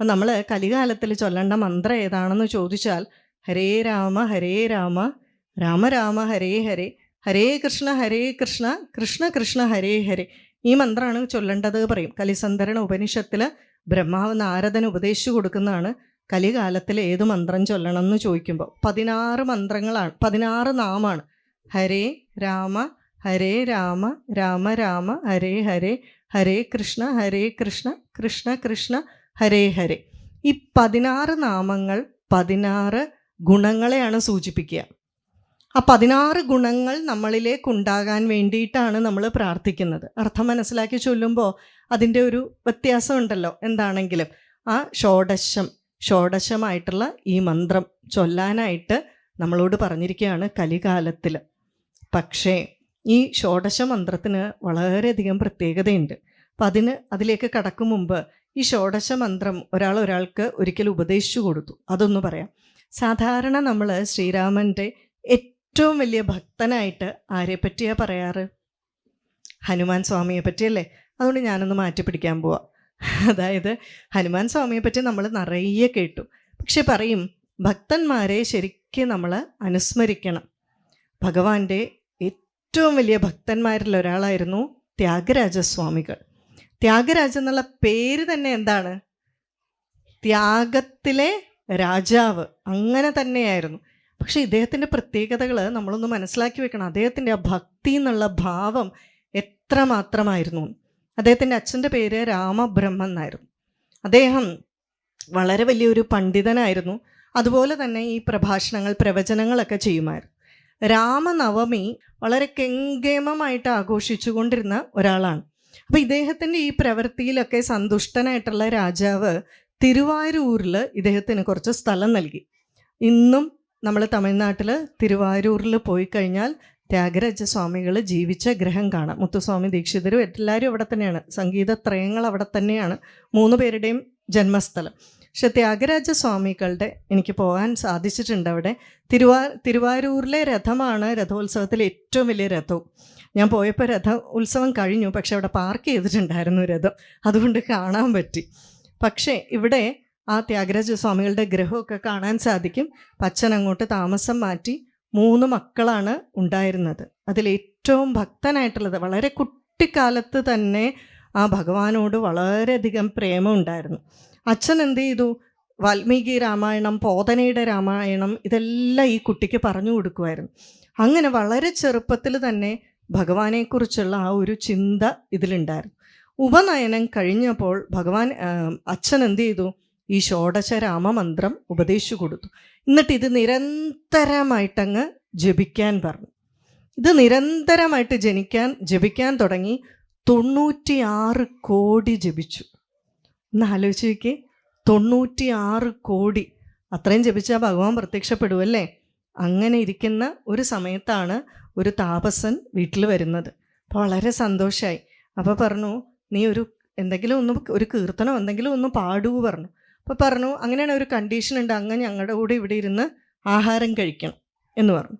അപ്പം നമ്മൾ കലികാലത്തിൽ ചൊല്ലേണ്ട മന്ത്രം ഏതാണെന്ന് ചോദിച്ചാൽ ഹരേ രാമ ഹരേ രാമ രാമ രാമ ഹരേ ഹരേ ഹരേ കൃഷ്ണ ഹരേ കൃഷ്ണ കൃഷ്ണ കൃഷ്ണ ഹരേ ഹരേ. ഈ മന്ത്രമാണ് ചൊല്ലേണ്ടത് പറയും. കലിസന്ധരണ ഉപനിഷത്തിൽ ബ്രഹ്മാവ് നാരദന് ഉപദേശിച്ചു കൊടുക്കുന്നതാണ് കലികാലത്തിൽ ഏത് മന്ത്രം ചൊല്ലണം എന്ന് ചോദിക്കുമ്പോൾ പതിനാറ് മന്ത്രങ്ങളാണ് പതിനാറ് നാമാണ്. ഹരേ രാമ ഹരേ രാമ രാമ രാമ ഹരേ ഹരേ ഹരേ കൃഷ്ണ ഹരേ കൃഷ്ണ കൃഷ്ണ കൃഷ്ണ ഹരേ ഹരേ. ഈ പതിനാറ് നാമങ്ങൾ പതിനാറ് ഗുണങ്ങളെയാണ് സൂചിപ്പിക്കുക. ആ പതിനാറ് ഗുണങ്ങൾ നമ്മളിലേക്ക് ഉണ്ടാകാൻ വേണ്ടിയിട്ടാണ് നമ്മൾ പ്രാർത്ഥിക്കുന്നത്. അർത്ഥം മനസ്സിലാക്കി ചൊല്ലുമ്പോൾ അതിന്റെ ഒരു വ്യത്യാസം ഉണ്ടല്ലോ എന്താണെങ്കിലും ആ ഷോഡശം ഷോഡശമായിട്ടുള്ള ഈ മന്ത്രം ചൊല്ലാനായിട്ട് നമ്മളോട് പറഞ്ഞിരിക്കുകയാണ് കലികാലത്തിൽ പക്ഷേ ഈ ഷോഡശ മന്ത്രത്തിന് വളരെയധികം പ്രത്യേകതയുണ്ട്. അപ്പം അതിന് അതിലേക്ക് കടക്കും മുമ്പ് ഈ ഷോഡശ മന്ത്രം ഒരാൾ ഒരാൾക്ക് ഒരിക്കൽ ഉപദേശിച്ചു കൊടുത്തു. അതൊന്ന് പറയാം. സാധാരണ നമ്മൾ ശ്രീരാമന്റെ ഏറ്റവും വലിയ ഭക്തനായിട്ട് ആരെ പറ്റിയാ പറയാറ്? ഹനുമാൻ സ്വാമിയെ പറ്റിയല്ലേ? അതുകൊണ്ട് ഞാനൊന്ന് മാറ്റി പിടിക്കാൻ പോവാം. അതായത് ഹനുമാൻ സ്വാമിയെ പറ്റി നമ്മൾ നിറയെ കേട്ടു. പക്ഷെ പറയും ഭക്തന്മാരെ ശരിക്കും നമ്മൾ അനുസ്മരിക്കണം. ഭഗവാന്റെ ഏറ്റവും വലിയ ഭക്തന്മാരിൽ ഒരാളായിരുന്നു ത്യാഗരാജസ്വാമികൾ. ത്യാഗരാജ എന്നുള്ള പേര് തന്നെ എന്താണ്? ത്യാഗത്തിലെ രാജാവ്. അങ്ങനെ തന്നെയായിരുന്നു. പക്ഷേ ഇദ്ദേഹത്തിന്റെ പ്രത്യേകതകൾ നമ്മളൊന്ന് മനസ്സിലാക്കി വെക്കണം. അദ്ദേഹത്തിന്റെ ആ ഭക്തി എന്നുള്ള ഭാവം എത്രമാത്രമായിരുന്നു? അദ്ദേഹത്തിന്റെ അച്ഛന്റെ പേര് രാമബ്രഹ്മൻ എന്നായിരുന്നു. അദ്ദേഹം വളരെ വലിയൊരു പണ്ഡിതനായിരുന്നു. അതുപോലെ തന്നെ ഈ പ്രഭാഷണങ്ങൾ പ്രവചനങ്ങളൊക്കെ ചെയ്യുമായിരുന്നു. രാമനവമി വളരെ കെങ്കേമമായിട്ട് ആഘോഷിച്ചുകൊണ്ടിരുന്ന ഒരാളാണ്. അപ്പോൾ ഇദ്ദേഹത്തിന്റെ ഈ പ്രവൃത്തിയിലൊക്കെ സന്തുഷ്ടനായിട്ടുള്ള രാജാവ് തിരുവാരൂരിൽ ഇദ്ദേഹത്തിന് കുറച്ച് സ്ഥലം നൽകി. ഇന്നും നമ്മൾ തമിഴ്നാട്ടിൽ തിരുവാരൂരിൽ പോയി കഴിഞ്ഞാൽ ത്യാഗരാജ സ്വാമികൾ ജീവിച്ച ഗ്രഹം കാണാം. മുത്തുസ്വാമി ദീക്ഷിതരും എല്ലാവരും അവിടെ തന്നെയാണ്. സംഗീതത്രയങ്ങൾ അവിടെ തന്നെയാണ്. മൂന്ന് പേരുടെയും ജന്മസ്ഥലം. പക്ഷെ ത്യാഗരാജ സ്വാമികളുടെ എനിക്ക് പോകാൻ സാധിച്ചിട്ടുണ്ട് അവിടെ. തിരുവാ തിരുവാരൂരിലെ രഥമാണ് രഥോത്സവത്തിലെ ഏറ്റവും വലിയ രഥവും. ഞാൻ പോയപ്പോൾ രഥ ഉത്സവം കഴിഞ്ഞു പക്ഷെ അവിടെ പാർക്ക് ചെയ്തിട്ടുണ്ടായിരുന്നു രഥം. അതുകൊണ്ട് കാണാൻ പറ്റി. പക്ഷേ ഇവിടെ ആ ത്യാഗരാജ സ്വാമികളുടെ ഗ്രഹമൊക്കെ കാണാൻ സാധിക്കും. അച്ഛൻ അങ്ങോട്ട് താമസം മാറ്റി മൂന്ന് മക്കളാണ് ഉണ്ടായിരുന്നത്. അതിലേറ്റവും ഭക്തനായിട്ടുള്ളത് വളരെ കുട്ടിക്കാലത്ത് തന്നെ ആ ഭഗവാനോട് വളരെയധികം പ്രേമം ഉണ്ടായിരുന്നു അച്ഛൻ എന്ത് ചെയ്തു? വാൽമീകി രാമായണം പോതനയുടെ രാമായണം ഇതെല്ലാം ഈ കുട്ടിക്ക് പറഞ്ഞു കൊടുക്കുമായിരുന്നു അങ്ങനെ വളരെ ചെറുപ്പത്തിൽ തന്നെ ഭഗവാനെക്കുറിച്ചുള്ള ആ ഒരു ചിന്ത ഇതിലുണ്ടായിരുന്നു. ഉപനയനം കഴിഞ്ഞപ്പോൾ ഭഗവാൻ അച്ഛൻ എന്ത് ചെയ്തു? ഈ ഷോഡശ രാമമന്ത്രം ഉപദേശിച്ചു കൊടുത്തു. എന്നിട്ട് ഇത് നിരന്തരമായിട്ടങ്ങ് ജപിക്കാൻ പറഞ്ഞു. ഇത് നിരന്തരമായിട്ട് ജനിക്കാൻ ജപിക്കാൻ തുടങ്ങി തൊണ്ണൂറ്റിയാറ് കോടി ജപിച്ചു. ഒന്ന് ആലോചിച്ച് നോക്കിയേ. തൊണ്ണൂറ്റിയാറ് കോടി. അത്രയും ജപിച്ചാൽ ഭഗവാൻ പ്രത്യക്ഷപ്പെടുമല്ലേ അങ്ങനെ ഇരിക്കുന്ന ഒരു സമയത്താണ് ഒരു താപസൻ വീട്ടിൽ വരുന്നത്. അപ്പോൾ വളരെ സന്തോഷമായി അപ്പോൾ പറഞ്ഞു നീ ഒരു എന്തെങ്കിലും ഒന്ന് ഒരു കീർത്തനം എന്തെങ്കിലും ഒന്ന് പാടൂ പറഞ്ഞു. അപ്പോൾ പറഞ്ഞു അങ്ങനെയാണ് ഒരു കണ്ടീഷൻ ഉണ്ട്. അങ്ങ് ഞങ്ങളുടെ കൂടെ ഇവിടെ ഇരുന്ന് ആഹാരം കഴിക്കണം എന്ന് പറഞ്ഞു.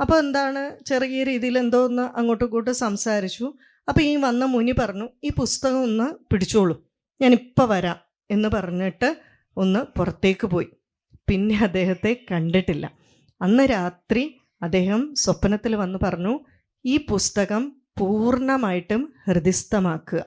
അപ്പോൾ എന്താണ്? ചെറിയ രീതിയിൽ എന്തോ ഒന്ന് അങ്ങോട്ടും ഇങ്ങോട്ടും സംസാരിച്ചു. അപ്പോൾ ഈ വന്ന മുനി പറഞ്ഞു ഈ പുസ്തകം ഒന്ന് പിടിച്ചോളൂ. ഞാനിപ്പോൾ വരാം എന്ന് പറഞ്ഞിട്ട് ഒന്ന് പുറത്തേക്ക് പോയി. പിന്നെ അദ്ദേഹത്തെ കണ്ടിട്ടില്ല. അന്ന് രാത്രി അദ്ദേഹം സ്വപ്നത്തിൽ വന്ന് പറഞ്ഞു ഈ പുസ്തകം പൂർണമായിട്ടും ഹൃദിസ്ഥമാക്കുക.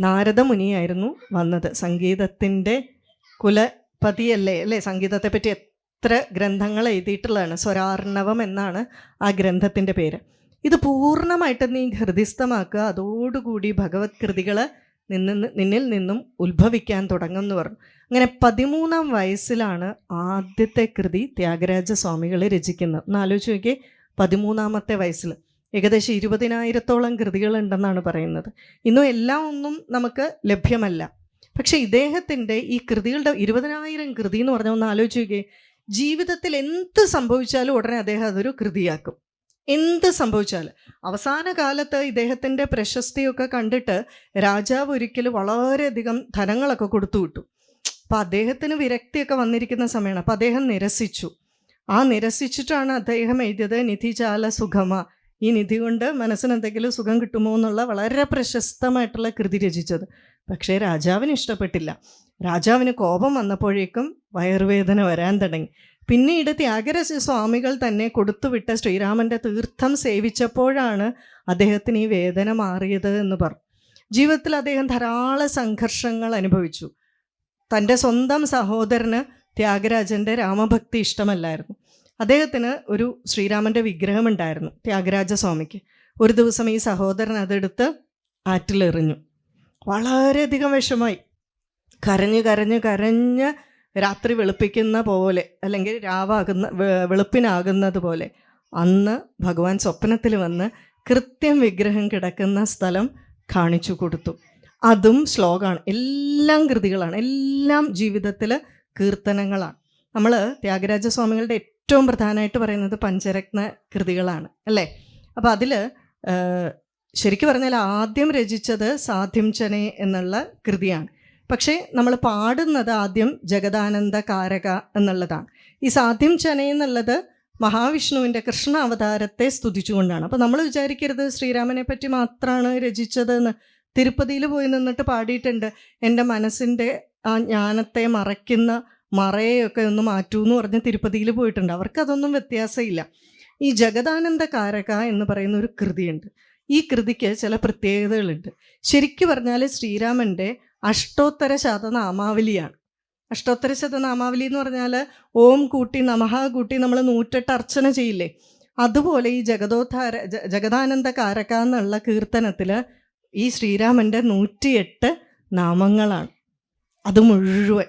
നാരദ മുനിയായിരുന്നു വന്നത്. സംഗീതത്തിന്റെ കുലപതിയല്ലേ അല്ലേ? സംഗീതത്തെപ്പറ്റി എത്ര ഗ്രന്ഥങ്ങൾ എഴുതിയിട്ടുള്ളതാണ്. സ്വരാർണവം എന്നാണ് ആ ഗ്രന്ഥത്തിന്റെ പേര്. ഇത് പൂർണമായിട്ടും നീ ഹൃദിസ്ഥമാക്കുക. അതോടുകൂടി ഭഗവത് കൃതികൾ നിന്ന് നിന്നിൽ നിന്നും ഉത്ഭവിക്കാൻ തുടങ്ങും എന്ന് പറഞ്ഞു അങ്ങനെ പതിമൂന്നാം വയസ്സിലാണ് ആദ്യത്തെ കൃതി ത്യാഗരാജ സ്വാമികൾ രചിക്കുന്നത്. ഒന്ന് ആലോചിച്ച് നോക്കിയേ പതിമൂന്നാമത്തെ വയസ്സിൽ. ഏകദേശം ഇരുപതിനായിരത്തോളം കൃതികളുണ്ടെന്നാണ് പറയുന്നത്. ഇന്നും എല്ലാം ഒന്നും നമുക്ക് ലഭ്യമല്ല. പക്ഷേ ഇദ്ദേഹത്തിന്റെ ഈ കൃതികളുടെ ഇരുപതിനായിരം കൃതി എന്ന് പറഞ്ഞാൽ ഒന്ന് ആലോചിക്കുകയെ ജീവിതത്തിൽ എന്ത് സംഭവിച്ചാലും ഉടനെ അദ്ദേഹം അതൊരു കൃതിയാക്കും. എന്ത് സംഭവിച്ചാൽ അവസാന കാലത്ത് ഇദ്ദേഹത്തിന്റെ പ്രശസ്തിയൊക്കെ കണ്ടിട്ട് രാജാവ് ഒരിക്കലും വളരെയധികം ധനങ്ങളൊക്കെ കൊടുത്തു വിട്ടു. അപ്പം അദ്ദേഹത്തിന് വിരക്തിയൊക്കെ വന്നിരിക്കുന്ന സമയമാണ്. അപ്പം അദ്ദേഹം നിരസിച്ചു. ആ നിരസിച്ചിട്ടാണ് അദ്ദേഹം എഴുതിയത് നിധിജാല സുഖമ. ഈ നിധി കൊണ്ട് മനസ്സിന് എന്തെങ്കിലും സുഖം കിട്ടുമോ എന്നുള്ള വളരെ പ്രശസ്തമായിട്ടുള്ള കൃതി രചിച്ചത്. പക്ഷേ രാജാവിന് ഇഷ്ടപ്പെട്ടില്ല. രാജാവിന് കോപം വന്നപ്പോഴേക്കും വയറുവേദന വരാൻ തുടങ്ങി. പിന്നീട് ത്യാഗരാജ സ്വാമികൾ തന്നെ കൊടുത്തുവിട്ട ശ്രീരാമന്റെ തീർത്ഥം സേവിച്ചപ്പോഴാണ് അദ്ദേഹത്തിന് ഈ വേദന മാറിയത് എന്ന് പറഞ്ഞു ജീവിതത്തിൽ അദ്ദേഹം ധാരാളം സംഘർഷങ്ങൾ അനുഭവിച്ചു. തന്റെ സ്വന്തം സഹോദരന് ത്യാഗരാജന്റെ രാമഭക്തി ഇഷ്ടമല്ലായിരുന്നു. അദ്ദേഹത്തിന് ഒരു ശ്രീരാമന്റെ വിഗ്രഹമുണ്ടായിരുന്നു ത്യാഗരാജസ്വാമിക്ക് ഒരു ദിവസം ഈ സഹോദരൻ അതെടുത്ത് ആറ്റിലെറിഞ്ഞു. വളരെയധികം വിഷമായി. കരഞ്ഞ് കരഞ്ഞ് കരഞ്ഞ് രാത്രി വെളുപ്പിക്കുന്ന പോലെ അല്ലെങ്കിൽ രാവാകുന്ന വെളുപ്പിനാകുന്നത് പോലെ അന്ന് ഭഗവാൻ സ്വപ്നത്തിൽ വന്ന് കൃത്യം വിഗ്രഹം കിടക്കുന്ന സ്ഥലം കാണിച്ചു കൊടുത്തു. അതും ശ്ലോകമാണ് എല്ലാം കൃതികളാണ്. എല്ലാം ജീവിതത്തിൽ കീർത്തനങ്ങളാണ്. നമ്മൾ ത്യാഗരാജ സ്വാമികളുടെ ഏറ്റവും പ്രധാനമായിട്ട് പറയുന്നത് പഞ്ചരത്ന കൃതികളാണ് അല്ലേ? അപ്പോൾ അതിൽ ശരിക്കും പറഞ്ഞാൽ ആദ്യം രചിച്ചത് സാധ്യം ചനെ എന്നുള്ള കൃതിയാണ്. പക്ഷേ നമ്മൾ പാടുന്നത് ആദ്യം ജഗദാനന്ദ കാരക എന്നുള്ളതാണ്. ഈ സാധ്യം ചന എന്നുള്ളത് മഹാവിഷ്ണുവിന്റെ കൃഷ്ണ അവതാരത്തെ സ്തുതിച്ചുകൊണ്ടാണ്. അപ്പോൾ നമ്മൾ വിചാരിക്കരുത് ശ്രീരാമനെ പറ്റി മാത്രമാണ് രചിച്ചതെന്ന്. തിരുപ്പതിയിൽ പോയി നിന്നിട്ട് പാടിയിട്ടുണ്ട്. എന്റെ മനസ്സിന്റെ ആ ജ്ഞാനത്തെ മറയ്ക്കുന്ന മറയൊക്കെ ഒന്ന് മാറ്റൂ എന്ന് പറഞ്ഞ് തിരുപ്പതിയിൽ പോയിട്ടുണ്ട്. അവർക്കതൊന്നും വ്യത്യാസമില്ല. ഈ ജഗദാനന്ദ കാരക എന്ന് പറയുന്ന ഒരു കൃതിയുണ്ട്. ഈ കൃതിക്ക് ചില പ്രത്യേകതകളുണ്ട്. ശരിക്കു പറഞ്ഞാൽ ശ്രീരാമന്റെ അഷ്ടോത്തര ശതനാമാവലിയാണ്. അഷ്ടോത്തര ശതനാമാവലി എന്ന് പറഞ്ഞാൽ ഓം കൂട്ടി നമഹ കൂട്ടി നമ്മൾ നൂറ്റെട്ട് അർച്ചന ചെയ്യില്ലേ? അതുപോലെ ഈ ജഗതോദ്ധാര ജഗദാനന്ദ കാരക എന്നുള്ള കീർത്തനത്തിൽ ഈ ശ്രീരാമന്റെ നൂറ്റിയെട്ട് നാമങ്ങളാണ്. അത് മുഴുവൻ.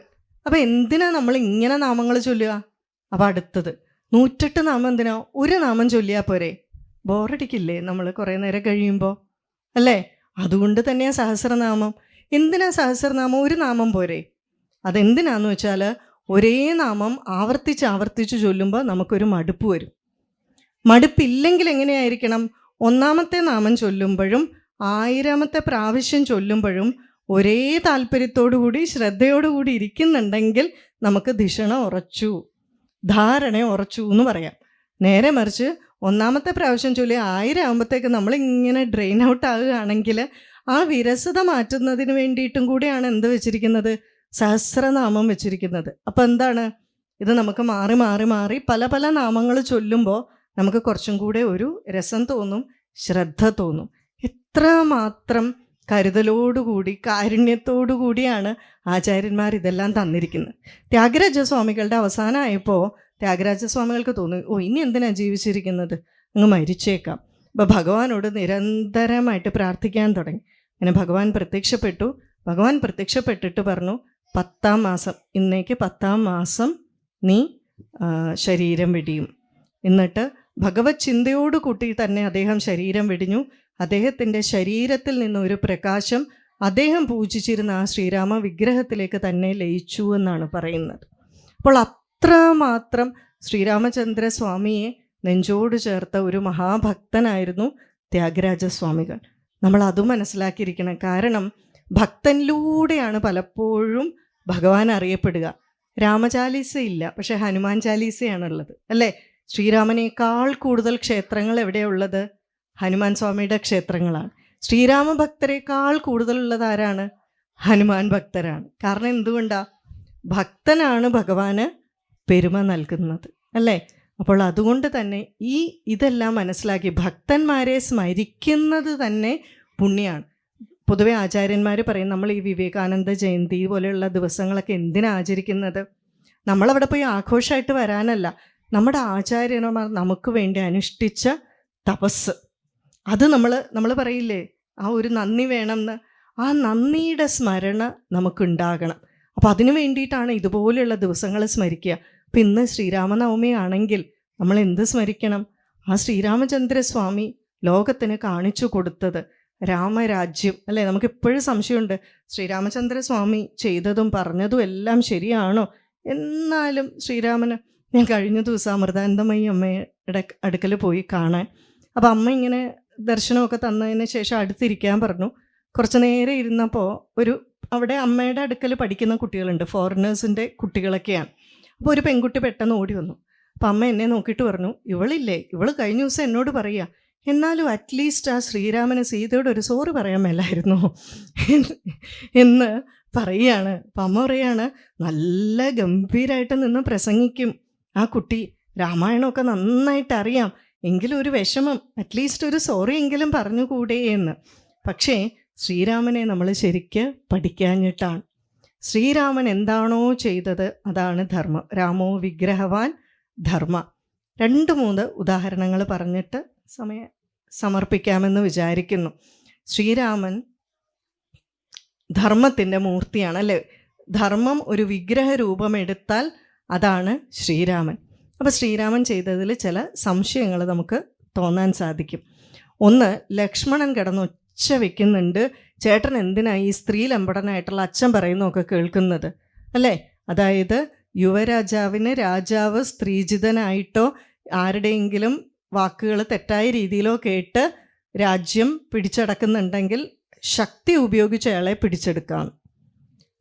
അപ്പം എന്തിനാ നമ്മൾ ഇങ്ങനെ നാമങ്ങൾ ചൊല്ലുക? അപ്പം അടുത്തത്. നൂറ്റെട്ട് നാമം എന്തിനാ? ഒരു നാമം ചൊല്ലിയാൽ പോരെ? ബോറടിക്കില്ലേ നമ്മൾ കുറേ നേരം കഴിയുമ്പോൾ അല്ലേ? അതുകൊണ്ട് തന്നെയാണ് സഹസ്രനാമം. എന്തിനാ സഹസ്രനാമം ഒരു നാമം പോരെ? അതെന്തിനാന്ന് വെച്ചാൽ ഒരേ നാമം ആവർത്തിച്ച് ആവർത്തിച്ച് ചൊല്ലുമ്പോൾ നമുക്കൊരു മടുപ്പ് വരും. മടുപ്പില്ലെങ്കിൽ എങ്ങനെയായിരിക്കണം? ഒന്നാമത്തെ നാമം ചൊല്ലുമ്പോഴും ആയിരാമത്തെ പ്രാവശ്യം ചൊല്ലുമ്പോഴും ഒരേ താല്പര്യത്തോടു കൂടി ശ്രദ്ധയോടുകൂടി ഇരിക്കുന്നുണ്ടെങ്കിൽ നമുക്ക് ധിഷണ ഉറച്ചു ധാരണ ഉറച്ചു എന്ന് പറയാം. നേരെ മറിച്ച് ഒന്നാമത്തെ പ്രാവശ്യം ചൊല്ലി ആയിരം ആകുമ്പോഴത്തേക്ക് നമ്മളിങ്ങനെ ഡ്രെയിൻ ഔട്ട് ആകുകയാണെങ്കിൽ ആ വിരസത മാറ്റുന്നതിന് വേണ്ടിയിട്ടും കൂടിയാണ് എന്ത് വെച്ചിരിക്കുന്നത്? സഹസ്രനാമം വെച്ചിരിക്കുന്നത്. അപ്പം എന്താണ്? ഇത് നമുക്ക് മാറി മാറി മാറി പല പല നാമങ്ങൾ ചൊല്ലുമ്പോൾ നമുക്ക് കുറച്ചും കൂടെ ഒരു രസം തോന്നും ശ്രദ്ധ തോന്നും. എത്ര മാത്രം കരുതലോടുകൂടി കാരുണ്യത്തോടു കൂടിയാണ് ആചാര്യന്മാർ ഇതെല്ലാം തന്നിരിക്കുന്നത്. ത്യാഗരാജ സ്വാമികളുടെ അവസാനമായപ്പോൾ ത്യാഗരാജ സ്വാമികൾക്ക് തോന്നി ഓ ഇനി എന്തിനാണ് ജീവിച്ചിരിക്കുന്നത്? അങ്ങ് മരിച്ചേക്കാം. അപ്പോൾ ഭഗവാനോട് നിരന്തരമായിട്ട് പ്രാർത്ഥിക്കാൻ തുടങ്ങി. അങ്ങനെ ഭഗവാൻ പ്രത്യക്ഷപ്പെട്ടു. ഭഗവാൻ പ്രത്യക്ഷപ്പെട്ടിട്ട് പറഞ്ഞു പത്താം മാസം ഇന്നേക്ക് പത്താം മാസം നീ ശരീരം വെടിയും. എന്നിട്ട് ഭഗവത് ചിന്തയോട് കൂട്ടി തന്നെ അദ്ദേഹം ശരീരം വെടിഞ്ഞു. അദ്ദേഹത്തിന്റെ ശരീരത്തിൽ നിന്ന് ഒരു പ്രകാശം അദ്ദേഹം പൂജിച്ചിരുന്ന ആ ശ്രീരാമ വിഗ്രഹത്തിലേക്ക് തന്നെ ലയിച്ചു എന്നാണ് പറയുന്നത്. അപ്പോൾ അത്രമാത്രം ശ്രീരാമചന്ദ്ര സ്വാമിയെ നെഞ്ചോട് ചേർത്ത ഒരു മഹാഭക്തനായിരുന്നു ത്യാഗരാജ സ്വാമികൾ നമ്മൾ അതും മനസ്സിലാക്കിയിരിക്കണം. കാരണം ഭക്തനിലൂടെയാണ് പലപ്പോഴും ഭഗവാൻ അറിയപ്പെടുക. രാമചാലീസ ഇല്ല പക്ഷേ ഹനുമാൻ ചാലീസയാണുള്ളത് അല്ലേ? ശ്രീരാമനേക്കാൾ കൂടുതൽ ക്ഷേത്രങ്ങൾ എവിടെയുള്ളത്? ഹനുമാൻ സ്വാമിയുടെ ക്ഷേത്രങ്ങളാണ്. ശ്രീരാമ ഭക്തരെക്കാൾ കൂടുതലുള്ളത് ആരാണ്? ഹനുമാൻ ഭക്തരാണ്. കാരണം എന്തുകൊണ്ടാ? ഭക്തനാണ് ഭഗവാന് പെരുമ നൽകുന്നത് അല്ലേ? അപ്പോൾ അതുകൊണ്ട് തന്നെ ഈ ഇതെല്ലാം മനസ്സിലാക്കി ഭക്തന്മാരെ സ്മരിക്കുന്നത് തന്നെ പുണ്യമാണ് പൊതുവെ ആചാര്യന്മാർ പറയും നമ്മൾ ഈ വിവേകാനന്ദ ജയന്തി പോലെയുള്ള ദിവസങ്ങളൊക്കെ എന്തിനാ ആചരിക്കുന്നത്? നമ്മളവിടെ പോയി ആഘോഷമായിട്ട് വരാനല്ല. നമ്മുടെ ആചാര്യന്മാർ നമുക്ക് വേണ്ടി അനുഷ്ഠിച്ച തപസ്. അത് നമ്മൾ നമ്മൾ പറയില്ലേ ആ ഒരു നന്ദി വേണമെന്ന്. ആ നന്ദിയുടെ സ്മരണ നമുക്കുണ്ടാകണം. അപ്പോൾ അതിനു വേണ്ടിയിട്ടാണ് ഇതുപോലെയുള്ള ദിവസങ്ങൾ സ്മരിക്കുക. അപ്പം ഇന്ന് ശ്രീരാമനവമി ആണെങ്കിൽ നമ്മൾ എന്ത് സ്മരിക്കണം? ആ ശ്രീരാമചന്ദ്ര സ്വാമി ലോകത്തിന് കാണിച്ചു കൊടുത്തത് രാമരാജ്യം. അല്ലേ? നമുക്ക് എപ്പോഴും സംശയമുണ്ട്. ശ്രീരാമചന്ദ്ര സ്വാമി ചെയ്തതും പറഞ്ഞതും എല്ലാം ശരിയാണോ? എന്നാലും ശ്രീരാമന് ഞാൻ കഴിഞ്ഞ ദിവസം അമൃതാനന്ദമയി അമ്മയുടെ അടുക്കൽ പോയി കാണാൻ. അപ്പോൾ അമ്മ ഇങ്ങനെ ദർശനമൊക്കെ തന്നതിന് ശേഷം അടുത്തിരിക്കാൻ പറഞ്ഞു. കുറച്ച് നേരം ഇരുന്നപ്പോൾ ഒരു അവിടെ അമ്മയുടെ അടുക്കൽ പഠിക്കുന്ന കുട്ടികളുണ്ട്. ഫോറിനേഴ്സിന്റെ കുട്ടികളൊക്കെയാണ്. അപ്പോൾ ഒരു പെൺകുട്ടി പെട്ടെന്ന് ഓടി വന്നു. അപ്പം അമ്മ എന്നെ നോക്കിയിട്ട് പറഞ്ഞു ഇവളില്ലേ? ഇവൾ കഴിഞ്ഞ ദിവസം എന്നോട് പറയുക എന്നാലും അറ്റ്ലീസ്റ്റ് ആ ശ്രീരാമന് സീതയോട് ഒരു സോറ് പറയാൻ മേലായിരുന്നു. എന്ന് പറയുകയാണ് അപ്പം അമ്മ പറയാണ് നല്ല ഗംഭീരമായിട്ട് നിന്ന് പ്രസംഗിക്കും. ആ കുട്ടി രാമായണമൊക്കെ നന്നായിട്ട് അറിയാം. എങ്കിലും ഒരു വിഷമം അറ്റ്ലീസ്റ്റ് ഒരു സോറിയെങ്കിലും പറഞ്ഞുകൂടെ എന്ന്. പക്ഷേ ശ്രീരാമനെ നമ്മൾ ശരിക്ക് പഠിക്കാഞ്ഞിട്ടാണ്. ശ്രീരാമൻ എന്താണോ ചെയ്തത് അതാണ് ധർമ്മം. രാമോ വിഗ്രഹവാൻ ധർമ്മ. രണ്ട് മൂന്ന് ഉദാഹരണങ്ങൾ പറഞ്ഞിട്ട് സമയം സമർപ്പിക്കാമെന്ന് വിചാരിക്കുന്നു. ശ്രീരാമൻ ധർമ്മത്തിന്റെ മൂർത്തിയാണ് അല്ലേ? ധർമ്മം ഒരു വിഗ്രഹ രൂപമെടുത്താൽ അതാണ് ശ്രീരാമൻ. അപ്പോൾ ശ്രീരാമൻ ചെയ്തതിൽ ചില സംശയങ്ങൾ നമുക്ക് തോന്നാൻ സാധിക്കും. ഒന്ന് ലക്ഷ്മണൻ കിടന്ന് ഒച്ച വെക്കുന്നുണ്ട്. ചേട്ടൻ എന്തിനാണ് ഈ സ്ത്രീ സ്ത്രീലമ്പടനായിട്ടുള്ള അച്ഛൻ പറയുന്നതൊക്കെ കേൾക്കുന്നത്? അല്ലേ? അതായത് യുവരാജാവിന് രാജാവ് സ്ത്രീജിതനായിട്ടോ ആരുടെയെങ്കിലും വാക്കുകൾ തെറ്റായ രീതിയിലോ കേട്ട് രാജ്യം പിടിച്ചടക്കുന്നുണ്ടെങ്കിൽ ശക്തി ഉപയോഗിച്ച് അയാളെ പിടിച്ചെടുക്കാം.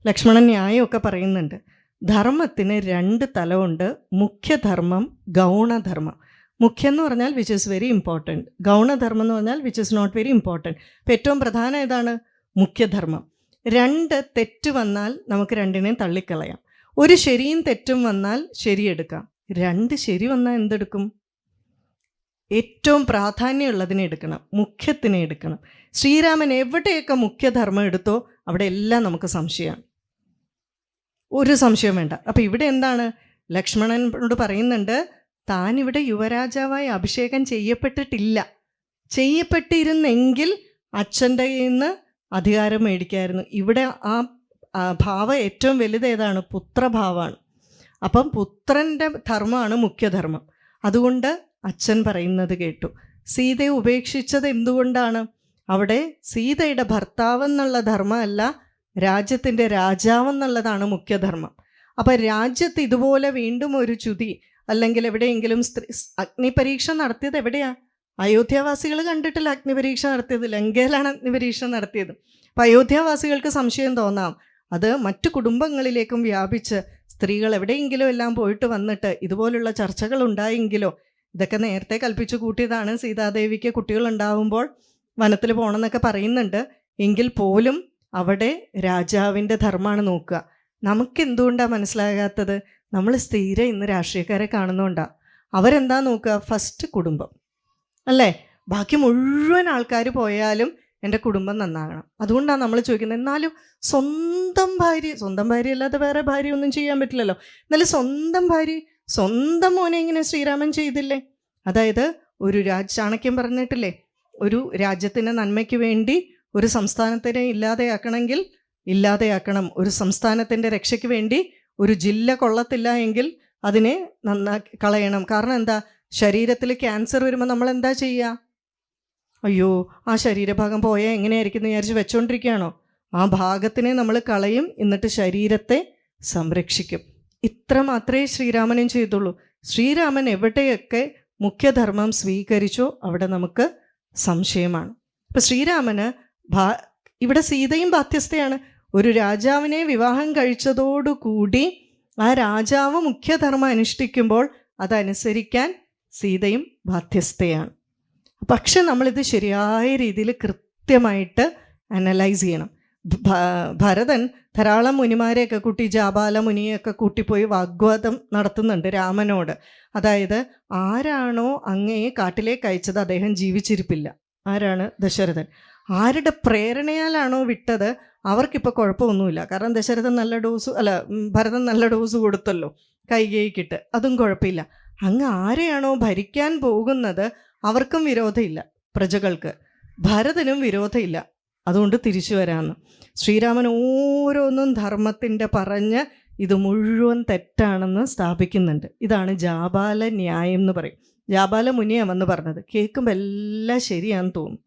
ലക്ഷ്മണൻ ന്യായമൊക്കെ പറയുന്നുണ്ട്. ധർമ്മത്തിന് രണ്ട് തലമുണ്ട്. മുഖ്യധർമ്മം ഗൗണധർമ്മം. മുഖ്യം എന്ന് പറഞ്ഞാൽ വിച്ച് ഇസ് വെരി ഇമ്പോർട്ടന്റ് ഗൗണധർമ്മം എന്ന് പറഞ്ഞാൽ which is not very important ഇപ്പം ഏറ്റവും പ്രധാനം ഏതാണ്? മുഖ്യധർമ്മം. രണ്ട് തെറ്റ് വന്നാൽ നമുക്ക് രണ്ടിനെയും തള്ളിക്കളയാം. ഒരു ശരിയും തെറ്റും വന്നാൽ ശരിയെടുക്കാം. രണ്ട് ശരി വന്നാൽ എന്തെടുക്കും? ഏറ്റവും പ്രാധാന്യമുള്ളതിനെ എടുക്കണം മുഖ്യത്തിനെ എടുക്കണം. ശ്രീരാമൻ എവിടെയൊക്കെ മുഖ്യധർമ്മം എടുത്തോ അവിടെ എല്ലാം നമുക്ക് സംശയമാണ്. ഒരു സംശയം വേണ്ട. അപ്പം ഇവിടെ എന്താണ്? ലക്ഷ്മണനോട് പറയുന്നുണ്ട് താൻ ഇവിടെ യുവരാജാവായി അഭിഷേകം ചെയ്യപ്പെട്ടിട്ടില്ല. ചെയ്യപ്പെട്ടിരുന്നെങ്കിൽ അച്ഛന്റെ കയ്യിൽ നിന്ന് അധികാരം മേടിക്കായിരുന്നു. ഇവിടെ ആ ഭാവം ഏറ്റവും വലുത് ഏതാണ്? പുത്രഭാവമാണ്. അപ്പം പുത്രന്റെ ധർമ്മമാണ് മുഖ്യധർമ്മം. അതുകൊണ്ട് അച്ഛൻ പറയുന്നത് കേട്ടു. സീതയെ ഉപേക്ഷിച്ചത് എന്തുകൊണ്ടാണ്? അവിടെ സീതയുടെ ഭർത്താവെന്നുള്ള ധർമ്മമല്ല രാജ്യത്തിന്റെ രാജാവെന്നുള്ളതാണ് മുഖ്യധർമ്മം. അപ്പം രാജ്യത്ത് ഇതുപോലെ വീണ്ടും ഒരു ചുതി അല്ലെങ്കിൽ എവിടെയെങ്കിലും സ്ത്രീ അഗ്നിപരീക്ഷ നടത്തിയത് എവിടെയാണ് അയോധ്യാവാസികൾ കണ്ടിട്ടില്ല അഗ്നിപരീക്ഷ നടത്തിയത് ലങ്കയിലാണ് അഗ്നിപരീക്ഷ നടത്തിയത്. അപ്പം അയോധ്യാവാസികൾക്ക് സംശയം തോന്നാം. അത് മറ്റു കുടുംബങ്ങളിലേക്കും വ്യാപിച്ച് സ്ത്രീകൾ എവിടെയെങ്കിലും എല്ലാം പോയിട്ട് വന്നിട്ട് ഇതുപോലുള്ള ചർച്ചകൾ ഉണ്ടായെങ്കിലോ ഇതൊക്കെ നേരത്തെ കൽപ്പിച്ചു കൂട്ടിയതാണ്. സീതാദേവിക്ക് കുട്ടികളുണ്ടാവുമ്പോൾ വനത്തിൽ പോകണമെന്നൊക്കെ പറയുന്നുണ്ട്. എങ്കിൽ പോലും അവിടെ രാജാവിന്റെ ധർമ്മമാണ് നോക്കുക. നമുക്ക് എന്തുകൊണ്ടാണ് മനസ്സിലാകാത്തത്? നമ്മൾ സ്ഥിരം ഇന്ന് രാഷ്ട്രീയക്കാരെ കാണുന്നതുകൊണ്ടാണ് അവരെന്താ നോക്കുക? ഫസ്റ്റ് കുടുംബം. അല്ലേ? ബാക്കി മുഴുവൻ ആൾക്കാർ പോയാലും എന്റെ കുടുംബം നന്നാകണം. അതുകൊണ്ടാണ് നമ്മൾ ചോദിക്കുന്നത്. എന്നാലും സ്വന്തം ഭാര്യ സ്വന്തം ഭാര്യ അല്ലാതെ വേറെ ഭാര്യ ഒന്നും ചെയ്യാൻ പറ്റില്ലല്ലോ. എന്നാലും സ്വന്തം ഭാര്യ സ്വന്തം മോനെ ഇങ്ങനെ ശ്രീരാമൻ ചെയ്തില്ലേ? അതായത് ഒരു രാജ് ചാണക്യം പറഞ്ഞിട്ടില്ലേ? ഒരു രാജ്യത്തിന്റെ നന്മയ്ക്ക് വേണ്ടി ഒരു സംസ്ഥാനത്തിനെ ഇല്ലാതെയാക്കണമെങ്കിൽ ഇല്ലാതെയാക്കണം. ഒരു സംസ്ഥാനത്തിന്റെ രക്ഷയ്ക്ക് വേണ്ടി ഒരു ജില്ല കൊള്ളത്തില്ല എങ്കിൽ അതിനെ നന്നാക്കി കളയണം. കാരണം എന്താ? ശരീരത്തിൽ ക്യാൻസർ വരുമ്പോൾ നമ്മൾ എന്താ ചെയ്യുക അയ്യോ ആ ശരീരഭാഗം പോയാൽ എങ്ങനെയായിരിക്കും എന്ന് വിചാരിച്ച് വെച്ചോണ്ടിരിക്കുകയാണോ? ആ ഭാഗത്തിനെ നമ്മൾ കളയും എന്നിട്ട് ശരീരത്തെ സംരക്ഷിക്കും. ഇത്ര മാത്രമേ ശ്രീരാമനും ചെയ്തുള്ളൂ. ശ്രീരാമൻ എവിടെയൊക്കെ മുഖ്യധർമ്മം സ്വീകരിച്ചോ അവിടെ നമുക്ക് സംശയമാണ്. ഇപ്പം ശ്രീരാമന് ഭാ ഇവിടെ സീതയും ബാധ്യസ്ഥയാണ്. ഒരു രാജാവിനെ വിവാഹം കഴിച്ചതോടുകൂടി ആ രാജാവ് മുഖ്യധർമ്മം അനുഷ്ഠിക്കുമ്പോൾ അതനുസരിക്കാൻ സീതയും ബാധ്യസ്ഥയാണ്. പക്ഷെ നമ്മളിത് ശരിയായ രീതിയിൽ കൃത്യമായിട്ട് അനലൈസ് ചെയ്യണം. ഭരതൻ ധാരാളം മുനിമാരെയൊക്കെ കൂട്ടി ജാബാല മുനിയൊക്കെ കൂട്ടിപ്പോയി വാഗ്വാദം നടത്തുന്നുണ്ട് രാമനോട്. അതായത് ആരാണോ അങ്ങയെ കാട്ടിലേക്ക് അയച്ചത് അദ്ദേഹം ജീവിച്ചിരിപ്പില്ല. ആരാണ് ദശരഥൻ? ആരുടെ പ്രേരണയാലാണോ വിട്ടത്? അവർക്കിപ്പോൾ കുഴപ്പമൊന്നുമില്ല. കാരണം ദശരഥൻ നല്ല ഡോസ് അല്ല ഭരതൻ നല്ല ഡോസ് കൊടുത്തല്ലോ കൈകേക്കിട്ട് അതും കുഴപ്പമില്ല. അങ്ങ് ആരെയാണോ ഭരിക്കാൻ പോകുന്നത് അവർക്കും വിരോധമില്ല പ്രജകൾക്ക്. ഭരതനും വിരോധമില്ല. അതുകൊണ്ട് തിരിച്ചു വരാമെന്ന് ശ്രീരാമൻ ഓരോന്നും ധർമ്മത്തിന്റെ പറഞ്ഞ് ഇത് മുഴുവൻ തെറ്റാണെന്ന് സ്ഥാപിക്കുന്നുണ്ട്. ഇതാണ് ജാബാല ന്യായം എന്ന് പറയും. ജാബാല മുനിയാണ് വന്ന് പറഞ്ഞത്. കേൾക്കുമ്പോൾ എല്ലാം ശരിയാണെന്ന് തോന്നും.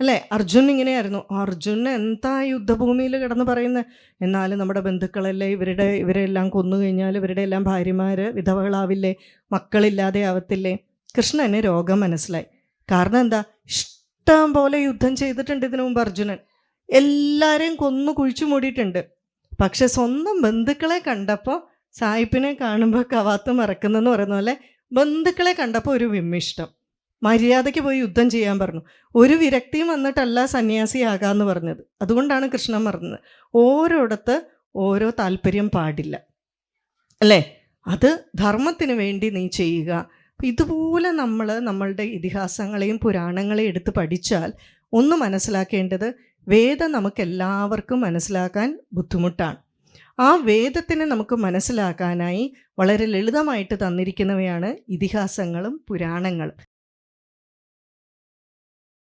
അല്ലേ? അർജുൻ ഇങ്ങനെയായിരുന്നു. അർജുൻ എന്താ യുദ്ധഭൂമിയിൽ കിടന്ന് പറയുന്നത് എന്നാലും നമ്മുടെ ബന്ധുക്കളല്ലേ ഇവരുടെ ഇവരെല്ലാം കൊന്നു കഴിഞ്ഞാൽ ഇവരുടെ എല്ലാം ഭാര്യമാർ വിധവകളാവില്ലേ? മക്കളില്ലാതെ ആവത്തില്ലേ? കൃഷ്ണന് രോഗം മനസ്സിലായി. കാരണം എന്താ? ഇഷ്ടം പോലെ യുദ്ധം ചെയ്തിട്ടുണ്ട് ഇതിനു മുമ്പ് അർജുനൻ. എല്ലാവരെയും കൊന്നു കുഴിച്ചു മൂടിയിട്ടുണ്ട്. പക്ഷെ സ്വന്തം ബന്ധുക്കളെ കണ്ടപ്പോൾ സായിപ്പിനെ കാണുമ്പോൾ കവാത്ത് മറക്കുന്നതെന്ന് പറയുന്ന പോലെ ബന്ധുക്കളെ കണ്ടപ്പോൾ ഒരു വിമ്മിഷ്ടം. മര്യാദയ്ക്ക് പോയി യുദ്ധം ചെയ്യാൻ പറഞ്ഞു. ഒരു വിരക്തിയും വന്നിട്ടല്ല സന്യാസിയാകാമെന്ന് പറഞ്ഞത്. അതുകൊണ്ടാണ് കൃഷ്ണൻ പറഞ്ഞത്. ഓരോടത്ത് ഓരോ താല്പര്യം പാടില്ല. അല്ലേ? അത് ധർമ്മത്തിന് വേണ്ടി നീ ചെയ്യുക. അപ്പം ഇതുപോലെ നമ്മൾ നമ്മളുടെ ഇതിഹാസങ്ങളെയും പുരാണങ്ങളെയും എടുത്ത് പഠിച്ചാൽ ഒന്ന് മനസ്സിലാക്കേണ്ടത് വേദം നമുക്ക് എല്ലാവർക്കും മനസ്സിലാക്കാൻ ബുദ്ധിമുട്ടാണ്. ആ വേദത്തിനെ നമുക്ക് മനസ്സിലാക്കാനായി വളരെ ലളിതമായിട്ട് തന്നിരിക്കുന്നവയാണ് ഇതിഹാസങ്ങളും പുരാണങ്ങളും.